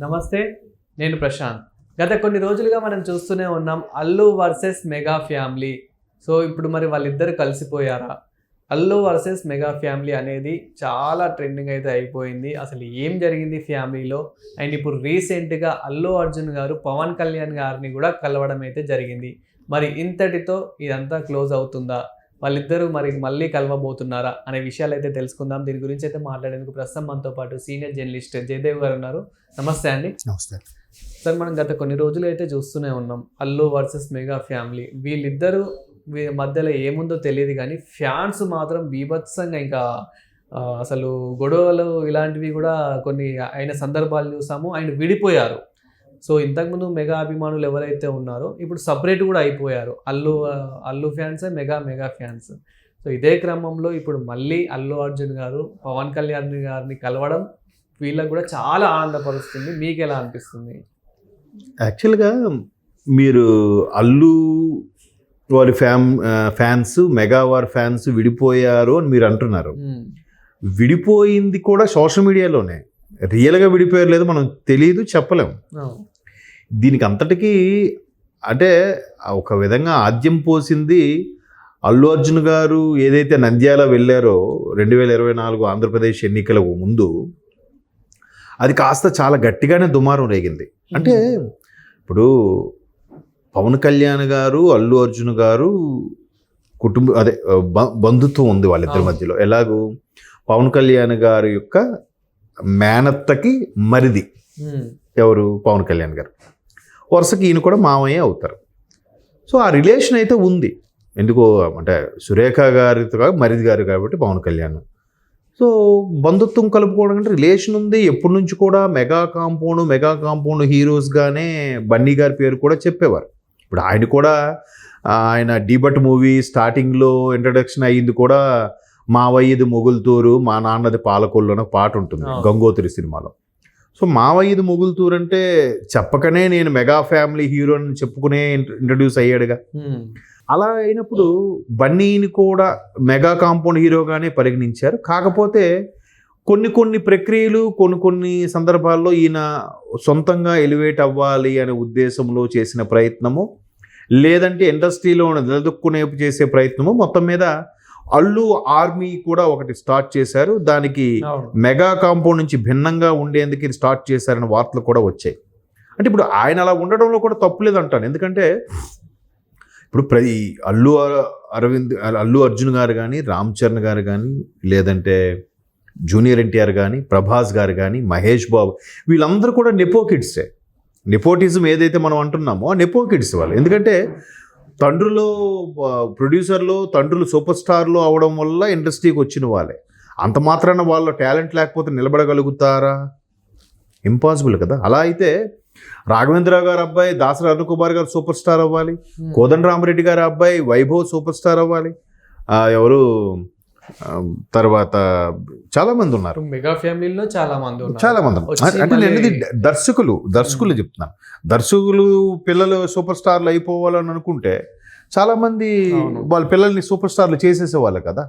నమస్తే నేను ప్రశాంత్. గత కొన్ని రోజులుగా మనం చూస్తూనే ఉన్నాం Allu versus mega family. So ఇప్పుడు మరి వాళ్ళిద్దరు కలిసిపోయారా? అల్లు వర్సెస్ మెగా ఫ్యామిలీ అనేది చాలా ట్రెండింగ్ అయితే అయిపోయింది. అసలు ఏం జరిగింది ఫ్యామిలీలో? అండ్ ఇప్పుడు రీసెంట్గా అల్లు అర్జున్ గారు పవన్ కళ్యాణ్ గారిని కూడా కలవడం అయితే జరిగింది. మరి ఇంతటితో ఇదంతా క్లోజ్ అవుతుందా? వాళ్ళిద్దరూ మరి మళ్ళీ కలవబోతున్నారా అనే విషయాలు అయితే తెలుసుకుందాం. దీని గురించి అయితే మాట్లాడేందుకు ప్రస్తుతం మనతో పాటు సీనియర్ జర్నలిస్ట్ జయదేవ్ గారు ఉన్నారు. నమస్తే అండి. నమస్తే. సార్ మనం గత కొన్ని రోజులు అయితే చూస్తూనే ఉన్నాం. Allu versus mega family. వీళ్ళిద్దరూ వీళ్ళ మధ్యలో ఏముందో తెలియదు కానీ ఫ్యాన్స్ మాత్రం బీభత్సంగా ఇంకా అసలు గొడవలు ఇలాంటివి కూడా కొన్ని అయిన సందర్భాలు చూసాము. ఆయన విడిపోయారు. సో ఇంతకుముందు మెగా అభిమానులు ఎవరైతే ఉన్నారో ఇప్పుడు సపరేట్ కూడా అయిపోయారు. Allu Allu fans mega mega fans. So ఇదే క్రమంలో ఇప్పుడు మళ్ళీ అల్లు అర్జున్ గారు పవన్ కళ్యాణ్ గారిని కలవడం వీళ్ళకి కూడా చాలా ఆనందపరుస్తుంది. మీకు ఎలా అనిపిస్తుంది? యాక్చువల్గా మీరు అల్లు వారి ఫ్యామ్ ఫ్యాన్స్ మెగా వారి ఫ్యాన్స్ విడిపోయారు అని మీరు అంటున్నారు. విడిపోయింది కూడా సోషల్ మీడియాలోనే. రియల్గా విడిపోయారు లేదో మనం తెలియదు చెప్పలేం అవును. దీనికి అంతటికీ అంటే ఒక విధంగా ఆద్యం పోసింది అల్లు అర్జున్ గారు ఏదైతే నంద్యాల వెళ్ళారో రెండు వేల ఇరవై నాలుగు ఆంధ్రప్రదేశ్ ఎన్నికలకు ముందు అది కాస్త చాలా గట్టిగానే దుమారం రేగింది అంటే ఇప్పుడు పవన్ కళ్యాణ్ గారు అల్లు అర్జున్ గారు కుటుంబ అదే బ- బంధుత్వం ఉంది వాళ్ళిద్దరి. మధ్యలో ఎలాగూ పవన్ కళ్యాణ్ గారి యొక్క మేనత్తకి మరిది. ఎవరు? పవన్ కళ్యాణ్ గారు. వరుసకి ఈయన కూడా మామయ్య అవుతారు. సో ఆ రిలేషన్ అయితే ఉంది. ఎందుకో అంటే సురేఖ గారితో కాదు, మరిది గారు కాబట్టి పవన్ కళ్యాణ్. సో బంధుత్వం కలుపుకోవడం అంటే రిలేషన్ ఉంది. ఎప్పటి నుంచి కూడా మెగా కాంపౌండ్ మెగా కాంపౌండ్ హీరోస్గానే బన్నీ గారి పేరు కూడా చెప్పేవారు. ఇప్పుడు ఆయన కూడా ఆయన డీబట్ మూవీ స్టార్టింగ్లో ఇంట్రడక్షన్ అయ్యింది కూడా మా వయ్యది మొగులుతూరు మా నాన్నది పాలకొల్లు అనే పాట ఉంటుంది. గంగోత్రి సినిమాలో సో మావయ్యది మొగులుతూరు అంటే చెప్పకనే నేను మెగా ఫ్యామిలీ హీరో అని చెప్పుకునే ఇంట్రడ్యూస్ అయ్యాడుగా. అలా అయినప్పుడు బన్నీని కూడా మెగా కాంపౌండ్ హీరోగానే పరిగణించారు కాకపోతే కొన్ని కొన్ని ప్రక్రియలు కొన్ని కొన్ని సందర్భాల్లో ఈయన సొంతంగా ఎలివేట్ అవ్వాలి అనే ఉద్దేశంలో చేసిన ప్రయత్నము లేదంటే ఇండస్ట్రీలో నిలదొక్కునే చేసే ప్రయత్నము మొత్తం మీద అల్లు ఆర్మీ కూడా ఒకటి స్టార్ట్ చేశారు. దానికి. మెగా కాంపౌండ్ నుంచి భిన్నంగా ఉండేందుకు ఇది స్టార్ట్ చేశారనే వార్తలు కూడా వచ్చాయి. అంటే ఇప్పుడు ఆయన అలా ఉండడంలో కూడా తప్పులేదు అంటాను ఎందుకంటే ఇప్పుడు ప్ర ఈ అల్లు అర- అరవింద్ అల్లు అర్జున్ గారు కానీ రామ్ చరణ్ గారు కానీ లేదంటే జూనియర్ ఎన్టీఆర్ కానీ ప్రభాస్ గారు కానీ మహేష్ బాబు వీళ్ళందరూ కూడా నెపో కిడ్సే. నెపోటిజం ఏదైతే మనం అంటున్నామో ఆ నెపో కిడ్స్ వాళ్ళు. ఎందుకంటే తండ్రులు ప్రొడ్యూసర్లు తండ్రులు సూపర్ స్టార్లు అవడం వల్ల ఇండస్ట్రీకి వచ్చిన వాళ్ళే. అంత మాత్రాన వాళ్ళ టాలెంట్ లేకపోతే నిలబడగలుగుతారా? ఇంపాసిబుల్ కదా. అలా అయితే రాఘవేంద్ర గారు అబ్బాయి దాసరి అరుణ్ కుమార్ గారు సూపర్ స్టార్ అవ్వాలి. మ్మ్. కోదండ రామరెడ్డి గారి అబ్బాయి వైభవ్ సూపర్ స్టార్ అవ్వాలి. ఎవరు? తర్వాత చాలా మంది ఉన్నారు. మెగా ఫ్యామిలీలో చాలా మంది చాలా మంది అంటే నేను దర్శకులు దర్శకులు చెప్తున్నాను దర్శకులు పిల్లలు సూపర్ స్టార్లు అయిపోవాలని అనుకుంటే చాలా మంది. వాళ్ళ పిల్లల్ని సూపర్ స్టార్లు చేసేసేవాళ్ళు కదా.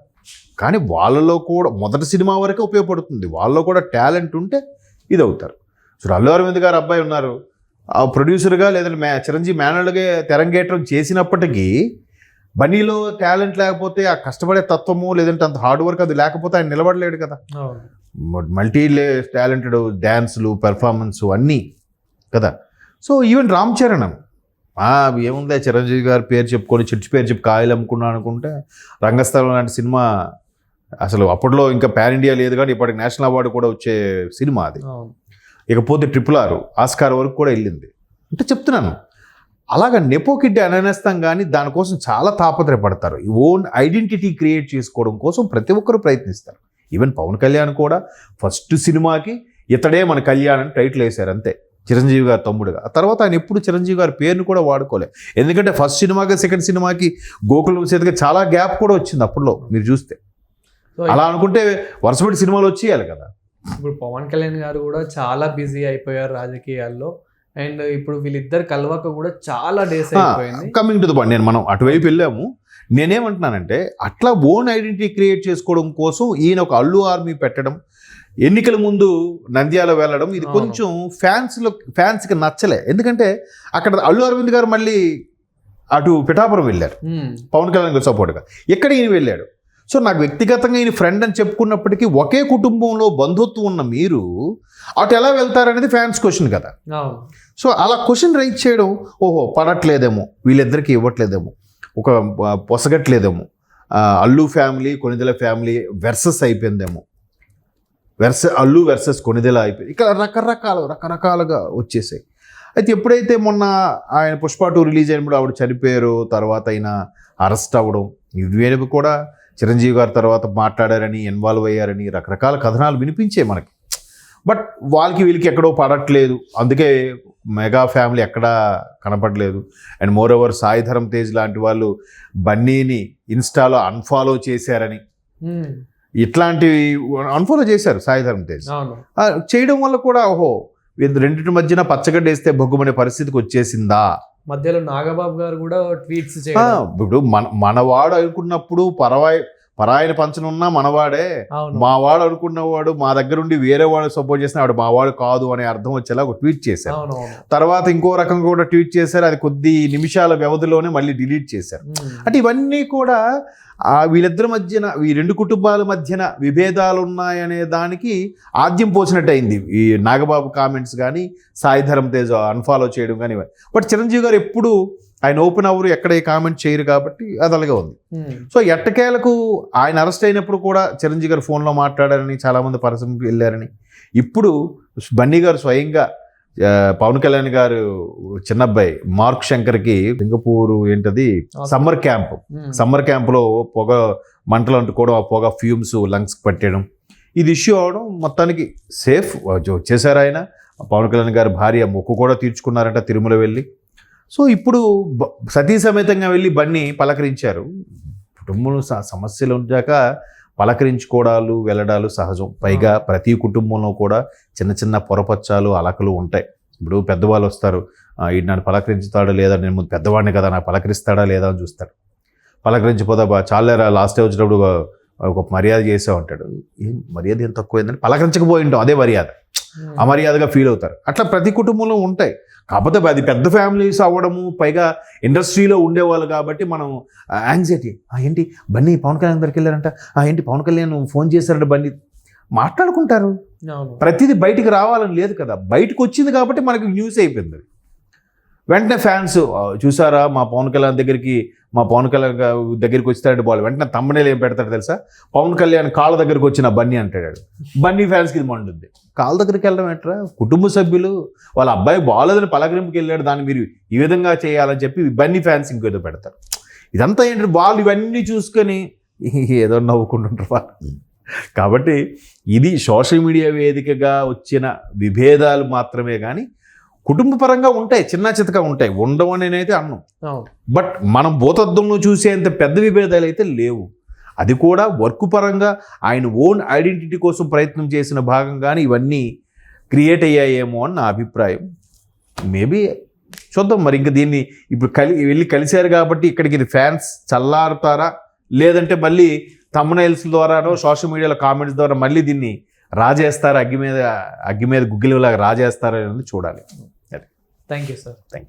కానీ వాళ్ళలో కూడా మొదటి సినిమా వరకే ఉపయోగపడుతుంది. వాళ్ళలో కూడా టాలెంట్ ఉంటే ఇది అవుతారు సో అల్లు అరవింద్ గారు అబ్బాయి ఉన్నారు. ఆ ప్రొడ్యూసర్గా లేదంటే మే చిరంజీవి మేనల్గా తెరంగేట్రం చేసినప్పటికీ బనీలో టాలెంట్ లేకపోతే ఆ కష్టపడే తత్వము లేదంటే అంత హార్డ్ వర్క్ అది లేకపోతే ఆయన నిలబడలేడు కదా. మల్టీ టాలెంటెడ్ డ్యాన్సులు పెర్ఫార్మెన్స్ అన్నీ కదా. So even Ram Charan. ఏముంది చిరంజీవి గారి పేరు చెప్పుకొని చిట్చి పేరు చెప్పి కాయలు అమ్ముకున్నాను అనుకుంటే రంగస్థలం లాంటి సినిమా అసలు అప్పట్లో ఇంకా పాన్ ఇండియా లేదు కానీ ఇప్పటికి నేషనల్ అవార్డు కూడా వచ్చే సినిమా అది. ఇకపోతే ట్రిపుల్ ఆర్ ఆస్కార్ వరకు కూడా వెళ్ళింది. అంటే చెప్తున్నాను. అలాగ నెపో కిడ్ అనేస్తాం కానీ దానికోసం చాలా తాపత్రయపడతారు. ఓన్ ఐడెంటిటీ క్రియేట్ చేసుకోవడం కోసం ప్రతి ఒక్కరు ప్రయత్నిస్తారు. ఈవెన్ పవన్ కళ్యాణ్ కూడా ఫస్ట్ సినిమాకి ఇతడే మన కళ్యాణ్ అని టైటిల్ వేశారు అంతే. చిరంజీవి గారి తమ్ముడుగా. ఆ తర్వాత ఆయన ఎప్పుడు చిరంజీవి గారి పేరుని కూడా వాడుకోలే ఎందుకంటే ఫస్ట్ సినిమాకి సెకండ్ సినిమాకి గోకులం చేతికి చాలా గ్యాప్ కూడా వచ్చింది అప్పుడులో మీరు చూస్తే. అలా అనుకుంటే వరుసపెట్టి సినిమాలు వచ్చేయాలి కదా. ఇప్పుడు పవన్ కళ్యాణ్ గారు కూడా చాలా బిజీ అయిపోయారు రాజకీయాల్లో. అండ్ ఇప్పుడు వీళ్ళిద్దరు కలవక కూడా చాలా డేస్ అయిపోయింది. కమింగ్ టు ద పాయింట్ నేను మనం అటువైపు వెళ్ళాము. నేనేమంటున్నానంటే అట్లా ఓన్ ఐడెంటిటీ క్రియేట్ చేసుకోవడం కోసం ఈయన ఒక అల్లు ఆర్మీ పెట్టడం ఎన్నికల ముందు నంద్యాల వెళ్ళడం ఇది. కొంచెం ఫ్యాన్స్లో ఫ్యాన్స్కి నచ్చలే. ఎందుకంటే అక్కడ అల్లు అరవింద్ గారు మళ్ళీ అటు పిఠాపురం వెళ్ళారు. పవన్ కళ్యాణ్ గారు సపోర్ట్గా ఇక్కడ ఈయన వెళ్ళాడు? సో నాకు వ్యక్తిగతంగా ఈయన ఫ్రెండ్ అని చెప్పుకున్నప్పటికీ ఒకే కుటుంబంలో బంధుత్వం ఉన్న మీరు అటు ఎలా వెళ్తారనేది ఫ్యాన్స్ క్వశ్చన్ కదా. సో అలా క్వశ్చన్ రైజ్ చేయడం ఓహో పడట్లేదేమో వీళ్ళిద్దరికి ఇవ్వట్లేదేమో ఒక పొసగట్లేదేమో Allu family Konidela family versus అయిపోయిందేమో. వెర్స అల్లు వెర్సెస్ కొనిదెల అయిపోయింది. ఇక్కడ రకరకాల రకరకాలుగా వచ్చేసాయి. అయితే ఎప్పుడైతే మొన్న ఆయన పుష్ప టూ రిలీజ్ అయినప్పుడు ఆవిడ చనిపోయారు తర్వాత ఆయన అరెస్ట్ అవ్వడం ఇవేవి కూడా చిరంజీవి గారి తర్వాత మాట్లాడారని ఇన్వాల్వ్ అయ్యారని రకరకాల కథనాలు వినిపించాయి మనకి. బట్ వాళ్ళకి వీళ్ళకి ఎక్కడో పడట్లేదు. అందుకే మెగా ఫ్యామిలీ ఎక్కడా కనపడలేదు. And moreover Sai Dharam Tej లాంటి వాళ్ళు బన్నీని ఇన్స్టాలో అన్ఫాలో చేశారని. ఇట్లాంటివి అన్ఫాలో చేశారు సాయి ధరమ్ తేజ్. చేయడం వల్ల కూడా ఓహో రెండింటి మధ్యన పచ్చగడ్డ వేస్తే బొగ్గుమనే పరిస్థితికి వచ్చేసిందా? మధ్యలో నాగబాబు గారు కూడా ట్వీట్స్ ఇప్పుడు మన మనవాడు అనుకున్నప్పుడు పరవాయి పరాయన పంచనున్నా మనవాడే. అవును. మా వాడు అనుకున్నవాడు మా దగ్గర ఉండి వేరే వాడు సపోర్ట్ చేసిన వాడు మా వాడు కాదు అనే అర్థం వచ్చేలా ఒక ట్వీట్ చేశారు. తర్వాత ఇంకో రకంగా కూడా ట్వీట్ చేశారు. అది కొద్ది నిమిషాల వ్యవధిలోనే మళ్ళీ డిలీట్ చేశారు. అంటే ఇవన్నీ కూడా ఆ వీళ్ళిద్దరి మధ్యన ఈ రెండు కుటుంబాల మధ్యన విభేదాలు ఉన్నాయనే దానికి ఆద్యం పోసినట్టు అయింది ఈ నాగబాబు కామెంట్స్ కానీ సాయి ధరమ్ తేజ్ అన్ఫాలో చేయడం కానీ బట్ చిరంజీవి గారు ఎప్పుడు ఆయన ఓపెన్ అవ్వరు ఎక్కడ కామెంట్ చేయరు కాబట్టి అది అలాగే ఉంది. సో ఎట్టకేలకు ఆయన అరెస్ట్ అయినప్పుడు కూడా చిరంజీవి గారు ఫోన్లో మాట్లాడారని చాలామంది పరిశ్రమకి వెళ్ళారని. ఇప్పుడు బన్నీ గారు స్వయంగా పవన్ కళ్యాణ్ గారు చిన్నబ్బాయి మార్క్ శంకర్కి సింగపూర్ ఏంటది? Summer camp. సమ్మర్ క్యాంప్లో పొగ మంటలు అంటుకోవడం ఆ పొగ ఫ్యూమ్స్ లంగ్స్కి పట్టేయడం. ఇది ఇష్యూ అవడం మొత్తానికి సేఫ్ వచ్చేసారు ఆయన. పవన్ కళ్యాణ్ గారి భార్య మొక్కు కూడా తీర్చుకున్నారంట తిరుమల వెళ్ళి. సో ఇప్పుడు సతీ సమేతంగా వెళ్ళి బన్నీ పలకరించారు. కుటుంబంలో సమస్యలు ఉంచాక పలకరించుకోవడాలు వెళ్ళడాలు సహజం. పైగా ప్రతి కుటుంబంలో కూడా చిన్న చిన్న పొరపచ్చాలు అలకలు ఉంటాయి. ఇప్పుడు పెద్దవాళ్ళు వస్తారు. "ఆ, ఈడు నన్ను పలకరించుతాడా లేదా? నేను ముందు పెద్దవాడిని కదా నాకు పలకరిస్తాడా లేదా? అని చూస్తాడు పలకరించిపోతా బా చాలేరా లాస్ట్ వచ్చినప్పుడు ఒక- మర్యాద చేసే ఉంటాడు ఏం మర్యాద ఏం తక్కువైందని? పలకరించకపోయి ఉంటాం అదే మర్యాద. అమర్యాదగా ఫీల్ అవుతారు. అట్లా ప్రతి కుటుంబంలో ఉంటాయి. కాకపోతే అది పెద్ద ఫ్యామిలీస్ అవ్వడము పైగా ఇండస్ట్రీలో ఉండేవాళ్ళు కాబట్టి మనం యాంగ్జైటీ ఏంటి బన్నీ పవన్ కళ్యాణ్ దగ్గరికి వెళ్ళారంట "ఆ, ఏంటి పవన్ కళ్యాణ్ ఫోన్ చేశారంట బన్నీ మాట్లాడుకుంటారు. ప్రతిదీ బయటికి రావాలని లేదు కదా బయటకు వచ్చింది కాబట్టి మనకి న్యూస్ అయిపోయింది. వెంటనే ఫ్యాన్స్ చూసారా మా పవన్ కళ్యాణ్ దగ్గరికి మా పవన్ కళ్యాణ్ దగ్గరికి వచ్చాడు బాల్ వెంటనే తమ్మనేలు ఏం పెడతాడు తెలుసా? పవన్ కళ్యాణ్ కాళ్ళ దగ్గరికి వచ్చిన బన్నీ అంటాడు. బన్నీ ఫ్యాన్స్కి ఇది మండుద్ది. కాళ్ళ దగ్గరికి వెళ్ళడం ఎట్రా కుటుంబ సభ్యులు వాళ్ళ అబ్బాయి బాగాలేదని పలకరింపుకి వెళ్ళాడు దాన్ని మీరు ఈ విధంగా చేయాలని చెప్పి బన్నీ ఫ్యాన్స్ ఇంకేదో పెడతారు. ఇదంతా ఏంటంటే వాళ్ళు ఇవన్నీ చూసుకొని ఏదో నవ్వుకుంటుంటారు వాళ్ళు. కాబట్టి ఇది సోషల్ మీడియా వేదికగా వచ్చిన విభేదాలు మాత్రమే కానీ కుటుంబ పరంగా ఉంటాయి చిన్న చితక ఉంటాయి. ఉండవని నేనైతే అన్నాం. బట్ మనం భూతద్దంలో చూసేంత పెద్ద విభేదాలు అయితే లేవు. అది కూడా వర్క్ పరంగా ఆయన ఓన్ ఐడెంటిటీ కోసం ప్రయత్నం చేసిన భాగంగానే ఇవన్నీ క్రియేట్ అయ్యాయేమో అని నా అభిప్రాయం. మేబీ చూద్దాం మరి. ఇంకా దీన్ని ఇప్పుడు కలి వెళ్ళి కలిశారు కాబట్టి ఇక్కడికి ఇది ఫ్యాన్స్ చల్లారుతారా? లేదంటే మళ్ళీ తమ్నైల్స్ ద్వారానో సోషల్ మీడియాలో కామెంట్స్ ద్వారా మళ్ళీ దీన్ని రాజేస్తారా? అగ్గి మీద అగ్గి మీద గుగ్గిలిలాగా రాజేస్తారా అనేది చూడాలి. Thank you sir. Thank you